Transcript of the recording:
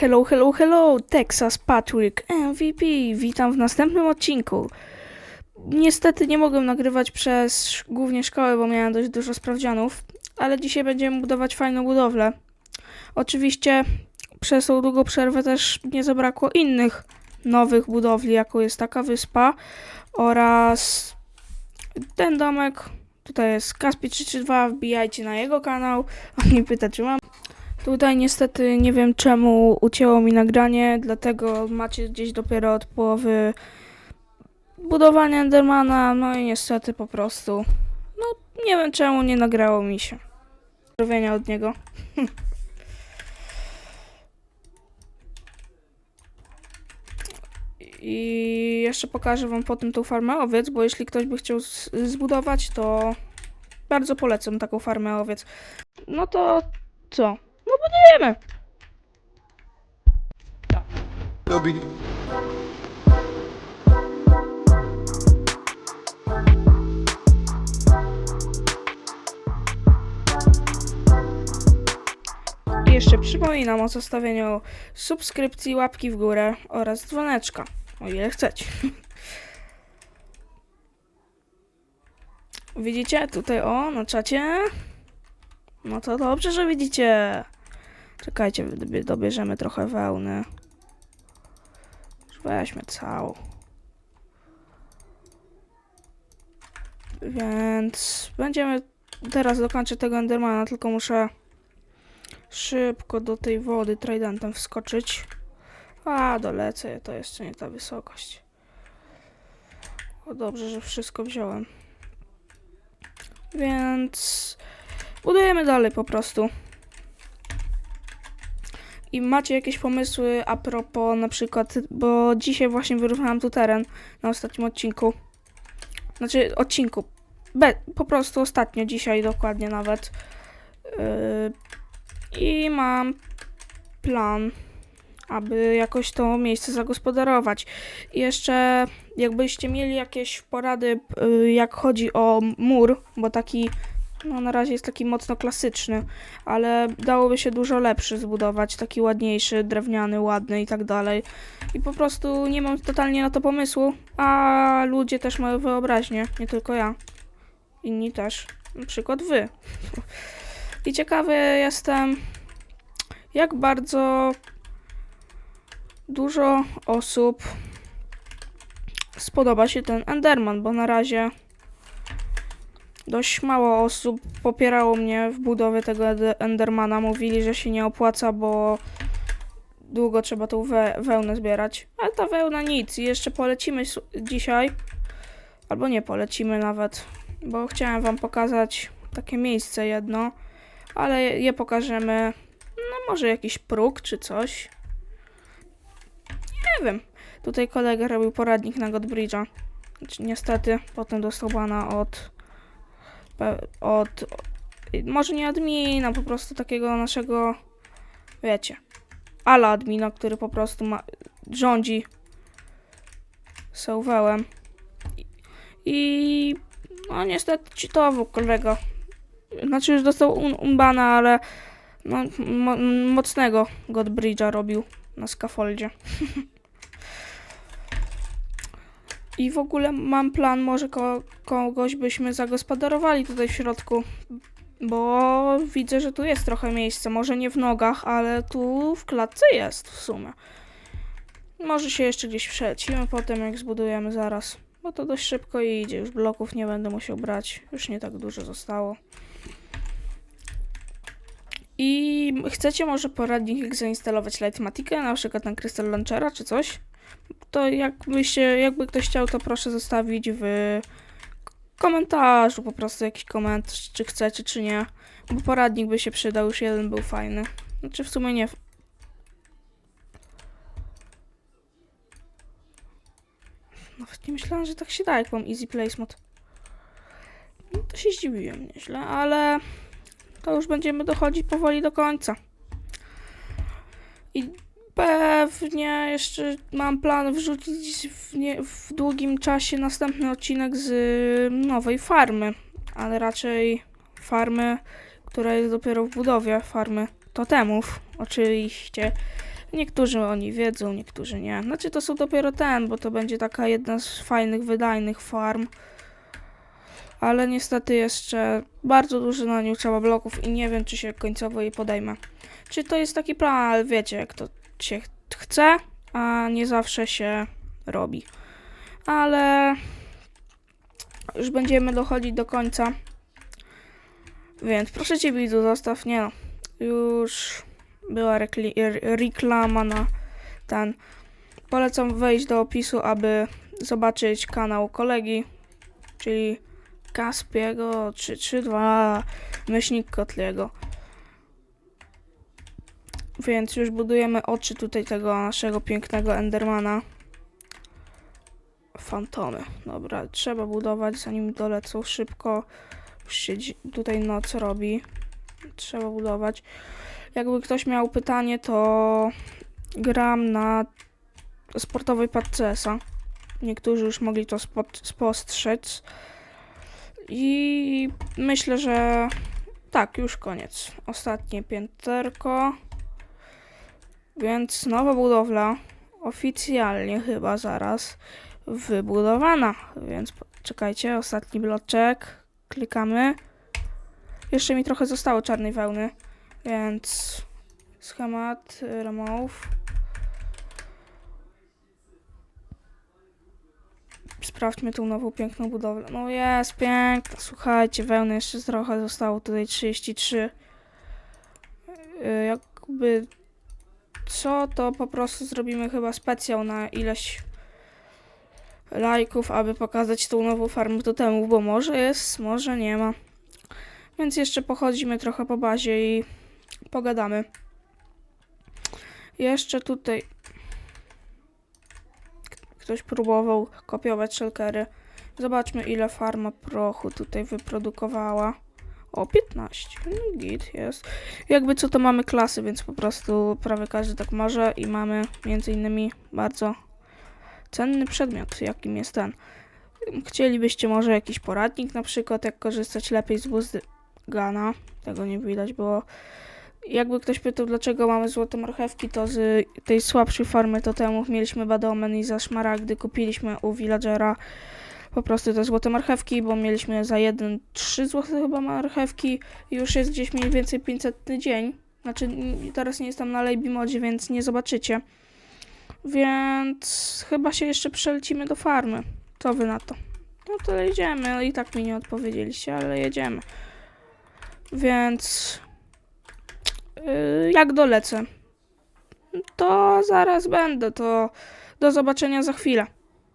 Hello, hello, hello, Texas Patrick, MVP, witam w następnym odcinku. Niestety nie mogłem nagrywać przez głównie szkołę, bo miałem dość dużo sprawdzianów, ale dzisiaj będziemy budować fajną budowlę. Oczywiście przez tą długą przerwę też nie zabrakło innych nowych budowli, jaką jest taka wyspa oraz ten domek. Tutaj jest Kaspi332, wbijajcie na jego kanał. On mnie pyta, czy mam Tutaj niestety nie wiem czemu ucięło mi nagranie, dlatego macie gdzieś dopiero od połowy budowania Endermana, no i niestety po prostu, no nie wiem czemu nie nagrało mi się. Pozdrowienia od niego. I jeszcze pokażę wam potem tą farmę owiec, bo jeśli ktoś by chciał zbudować, to bardzo polecam taką farmę owiec. No to co? Budujemy. Robi. I jeszcze przypominam o zostawieniu subskrypcji, łapki w górę oraz dzwoneczka, o ile chcecie. Widzicie tutaj o na czacie? No to dobrze, że widzicie. Czekajcie, dobie- dobierzemy trochę wełny. Weźmy całą. Więc będziemy teraz dokończyć tego Endermana, tylko muszę szybko do tej wody tridentem wskoczyć. A, dolecę, to jeszcze nie ta wysokość. O, dobrze, że wszystko wziąłem. Więc budujemy dalej po prostu. I macie jakieś pomysły a propos na przykład, bo dzisiaj właśnie wyrównałam tu teren na ostatnim odcinku. Znaczy odcinku. Be, po prostu ostatnio, dzisiaj dokładnie nawet. Yy, i mam plan, aby jakoś to miejsce zagospodarować. I jeszcze, jakbyście mieli jakieś porady, y, jak chodzi o mur, bo taki, no na razie jest taki mocno klasyczny, ale dałoby się dużo lepszy zbudować, taki ładniejszy, drewniany, ładny i tak dalej. I po prostu nie mam totalnie na to pomysłu, a ludzie też mają wyobraźnię, nie tylko ja. Inni też, na przykład wy. I ciekawy jestem, jak bardzo dużo osób spodoba się ten Enderman, bo na razie dość mało osób popierało mnie w budowie tego Endermana. Mówili, że się nie opłaca, bo długo trzeba tą we wełnę zbierać. Ale ta wełna nic. Jeszcze polecimy dzisiaj, albo nie polecimy nawet, bo chciałem wam pokazać takie miejsce jedno ale je, pokażemy. No może jakiś próg czy coś. Nie wiem. Tutaj kolega robił poradnik na Godbridge'a. Znaczy, niestety potem dostał bana od, od może nie admina, po prostu takiego naszego wiecie, ala admina, który po prostu ma, rządzi Sauwełem. I, no niestety cheatował kolega. Znaczy już dostał un unbana, ale no, mo mocnego Godbridge'a robił na scaffoldzie. I w ogóle mam plan, może ko kogoś byśmy zagospodarowali tutaj w środku, bo widzę, że tu jest trochę miejsca. Może nie w nogach, ale tu w klatce jest w sumie. Może się jeszcze gdzieś przelecimy potem, jak zbudujemy zaraz. Bo to dość szybko idzie, już bloków nie będę musiał brać. Już nie tak dużo zostało. I chcecie może poradnik, jak zainstalować Lightmatikę, na przykład na Crystal Launchera czy coś? To jakbyście, jakby ktoś chciał, to proszę zostawić w komentarzu po prostu jakiś komentarz, czy chcecie, czy nie. Bo poradnik by się przydał, już jeden był fajny. Znaczy w sumie nie. Nawet nie myślałam, że tak się da, jak mam Easy Place Mod. No to się zdziwiłem nieźle, ale to już będziemy dochodzić powoli do końca. I pewnie jeszcze mam plan wrzucić w, nie, w długim czasie następny odcinek z nowej farmy, ale raczej farmy, która jest dopiero w budowie, farmy totemów, oczywiście. Niektórzy oni wiedzą, niektórzy nie. Znaczy to są dopiero ten, bo to będzie taka jedna z fajnych, wydajnych farm. Ale niestety jeszcze bardzo dużo na nią trzeba bloków i nie wiem, czy się końcowo jej podejmę. Czy to jest taki plan, ale wiecie, jak to się ch- chce, a nie zawsze się robi. Ale już będziemy dochodzić do końca. Więc proszę cię, widzu, zostaw. Nie no. Już była reklama na ten. Polecam wejść do opisu, aby zobaczyć kanał kolegi, czyli Kaspiego 332 myślnik Kotliego. Więc już budujemy oczy tutaj tego naszego pięknego Endermana. Fantomy. Dobra, trzeba budować zanim dolecą szybko. Już się tutaj noc robi. Trzeba budować. Jakby ktoś miał pytanie, to gram na sportowej padce.a. Niektórzy już mogli to spostrzec. I myślę, że tak, już koniec. Ostatnie pięterko. Więc nowa budowla. Oficjalnie chyba zaraz wybudowana. Więc czekajcie, ostatni bloczek. Klikamy. Jeszcze mi trochę zostało czarnej wełny, więc schemat, remove. Sprawdźmy tą nową piękną budowlę. No jest piękna, słuchajcie, wełny jeszcze trochę zostało, tutaj 33. Y, Jakby co, to po prostu zrobimy chyba specjał na ileś lajków, aby pokazać tą nową farmę temu, bo może jest, może nie ma. Więc jeszcze pochodzimy trochę po bazie i pogadamy. Jeszcze tutaj ktoś próbował kopiować shulkery. Zobaczmy ile farma prochu tutaj wyprodukowała. O, 15. No, git jest. Jakby co to mamy klasy, więc po prostu prawie każdy tak może i mamy między innymi bardzo cenny przedmiot, jakim jest ten. Chcielibyście może jakiś poradnik na przykład, jak korzystać lepiej z buzdy Gana. Tego nie widać było. Jakby ktoś pytał, dlaczego mamy złote marchewki, to z tej słabszej farmy totemów mieliśmy Badomen i za szmaragdy kupiliśmy u villagera po prostu te złote marchewki, bo mieliśmy za jeden 3 złote chyba marchewki już jest gdzieś mniej więcej 500 dzień. Znaczy teraz nie jestem na Lejbi modzie, więc nie zobaczycie. Więc chyba się jeszcze przelecimy do farmy. Co wy na to? No to jedziemy. I tak mi nie odpowiedzieliście, ale jedziemy. Więc jak dolecę, to zaraz będę. To do zobaczenia za chwilę.